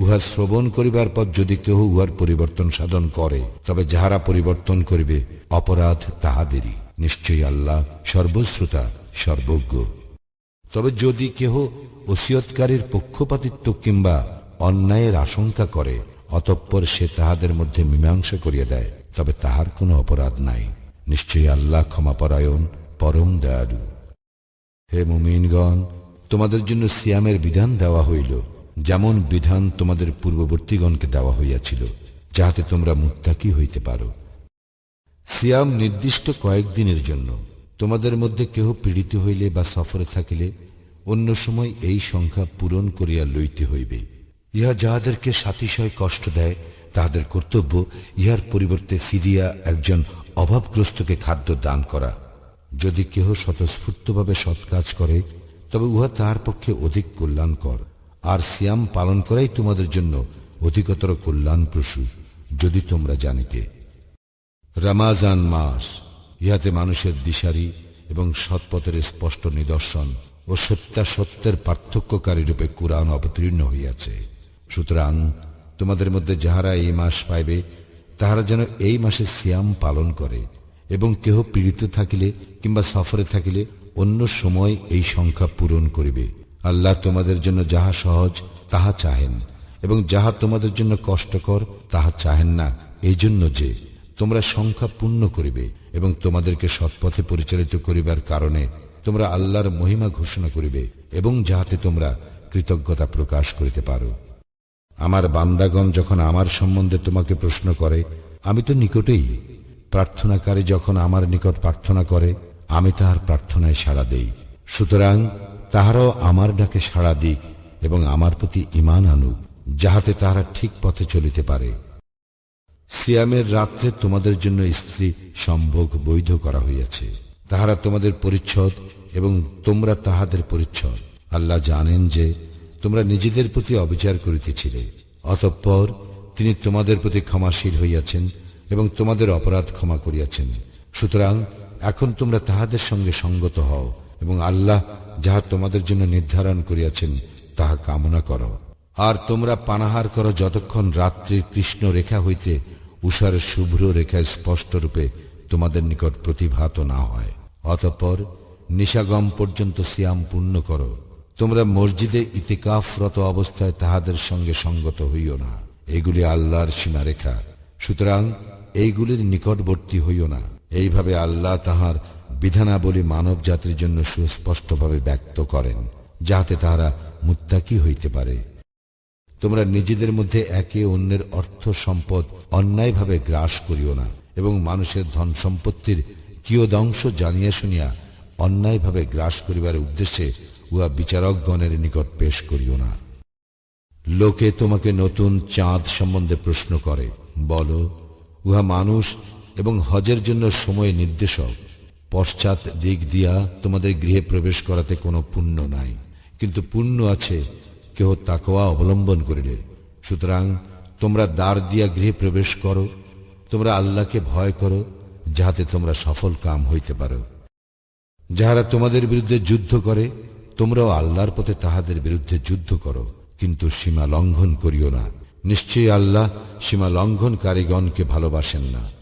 উহা শ্রবণ করিবার পর যদি কেহ উহার পরিবর্তন সাধন করে, তবে যাহারা পরিবর্তন করিবে, অপরাধ তাহাদেরই। নিশ্চয়ই আল্লাহ সর্বশ্রোতা, সর্বজ্ঞ। তবে যদি কেহ ওসিয়তকারীর পক্ষপাতিত্ব কিংবা অন্যায়ের আশঙ্কা করে, অতঃপর সে তাহাদের মধ্যে মীমাংসা করিয়া দেয়, তবে তাহার কোনো অপরাধ নাই। নিশ্চয়ই আল্লাহ ক্ষমাপরায়ণ, পরম দয়ালু। হে মুমিনগণ, তোমাদের জন্য সিয়ামের বিধান দেওয়া হইল। যেমন বিধান তোমাদের পূর্ববর্তীগণকে দেওয়া হইয়াছিল, যাহাতে তোমরা মুত্তাকি হইতে পারো। সিয়াম নির্দিষ্ট কয়েকদিনের জন্য তোমাদের মধ্যে কেহ পীড়িত হইলে বা সফরে থাকিলে অন্য সময় এই সংখ্যা পূরণ করিয়া লইতে হইবে। ইহা যাহাদেরকে সাতিশয় কষ্ট দেয়, তাহাদের কর্তব্য ইহার পরিবর্তে ফিরিয়া একজন অভাবগ্রস্তকে খাদ্য দান করা। যদি কেহ স্বতঃস্ফূর্তভাবে সৎ কাজ করে, তবে উহা তাহার পক্ষে অধিক কল্যাণকর। আর সিয়াম পালন করাই তোমাদের জন্য অধিকতর কল্যাণপ্রসূ, যদি তোমরা জানিতে। রামাজান মাস, ইহাতে মানুষের দিশারি এবং সৎপথের স্পষ্ট নিদর্শন ও সত্যাসত্যের পার্থক্যকারী রূপে কোরআন অবতীর্ণ হইয়াছে। সুতরাং তোমাদের মধ্যে যাহারা এই মাস পাইবে, তাহারা যেন এই মাসে সিয়াম পালন করে এবং কেহ পীড়িত থাকিলে কিংবা সফরে থাকিলে অন্য সময় এই সংখ্যা পূরণ করিবে। আল্লাহ তোমাদের জন্য যাহা সহজ, তাহা চাহেন। এবং যাহা তোমাদের জন্য কষ্টকর, তাহা চাহেন না। এই জন্য যে, তোমরা সংখ্যা পূর্ণ করিবে এবং তোমাদেরকে সৎপথে পরিচালিত করিবার কারণে তোমরা আল্লাহর মহিমা ঘোষণা করিবে এবং যাহাতে তোমরা কৃতজ্ঞতা প্রকাশ করিতে পারো। আমার বান্দাগণ যখন আমার সম্বন্ধে তোমাকে প্রশ্ন করে, আমি তো নিকটেই। প্রার্থনাকারী যখন আমার নিকট প্রার্থনা করে, আমি তাহার প্রার্থনায় সাড়া দেই। সুতরাং তাহারাও আমার ডাকে সাড়া দিক এবং আমার প্রতি ইমান আনুক, যাহাতে তাহারা ঠিক পথে চলিতে পারে। সিয়ামের রাত্রে তোমাদের জন্য স্ত্রী সম্ভোগ বৈধ করা হইয়াছে। তাহারা তোমাদের পরিচ্ছদ এবং তোমরা তাহাদের পরিচ্ছদ। আল্লাহ জানেন যে তোমরা নিজেদের প্রতি অবিচার করিতেছিলে, অতঃপর তিনি তোমাদের প্রতি ক্ষমাশীল হইয়াছেন এবং তোমাদের অপরাধ ক্ষমা করিয়াছেন। সুতরাং এখন তোমরা তাহাদের সঙ্গে সঙ্গত হও এবং আল্লাহ যাহা তোমাদের জন্য নির্ধারণ করিয়াছেন, তাহা কামনা করো। আর তোমরা পানাহার করো যতক্ষণ রাত্রির কৃষ্ণ রেখা হইতে উষার শুভ্র স্পষ্ট রূপে তোমাদের নিকট প্রতিভাত না হয়। অতঃপর নিশাগম পর্যন্ত সিয়াম পূর্ণ করো। তোমরা মসজিদে ইতিকাফরত অবস্থায় তাহাদের সঙ্গে সঙ্গত হইও না। এগুলি আল্লাহর সীমারেখা। সুতরাং এইগুলির নিকটবর্তী হইও না। এইভাবে আল্লাহ তাহার বিধানাবলী মানব জাতির জন্য সুস্পষ্টভাবে ব্যক্ত করেন, যাহাতে তাহারা মুত্তাকি হইতে পারে। তোমরা নিজেদের মধ্যে একে অন্যের অর্থ সম্পদ অন্যায়ভাবে গ্রাস করিও না, এবং মানুষের ধন সম্পত্তির কিয়দংশ জানিয়া শুনিয়া অন্যায়ভাবে গ্রাস করিবার উদ্দেশ্যে উহা বিচারকগণের নিকট পেশ করিও না। লোকে তোমাকে নতুন চাঁদ সম্বন্ধে প্রশ্ন করে, বলো, উহা মানুষ এবং হজের জন্য সময় নির্দেশক। পশ্চাৎ দিক দিয়া তোমাদের গৃহে প্রবেশ করাতে কোনো পুণ্য নাই। কিন্তু পুণ্য আছে, কেহ তাকোয়া অবলম্বন করিলে। সুতরাং তোমরা দ্বার দিয়া গৃহে প্রবেশ করো, তোমরা আল্লাহকে ভয় করো, যাহাতে তোমরা সফল কাম হইতে পারো। যাহারা তোমাদের বিরুদ্ধে যুদ্ধ করে, তোমরাও আল্লাহর পথে তাহাদের বিরুদ্ধে যুদ্ধ করো, কিন্তু সীমা লঙ্ঘন করিও না। নিশ্চয়ই আল্লাহ সীমা লঙ্ঘনকারীগণকে ভালোবাসেন না।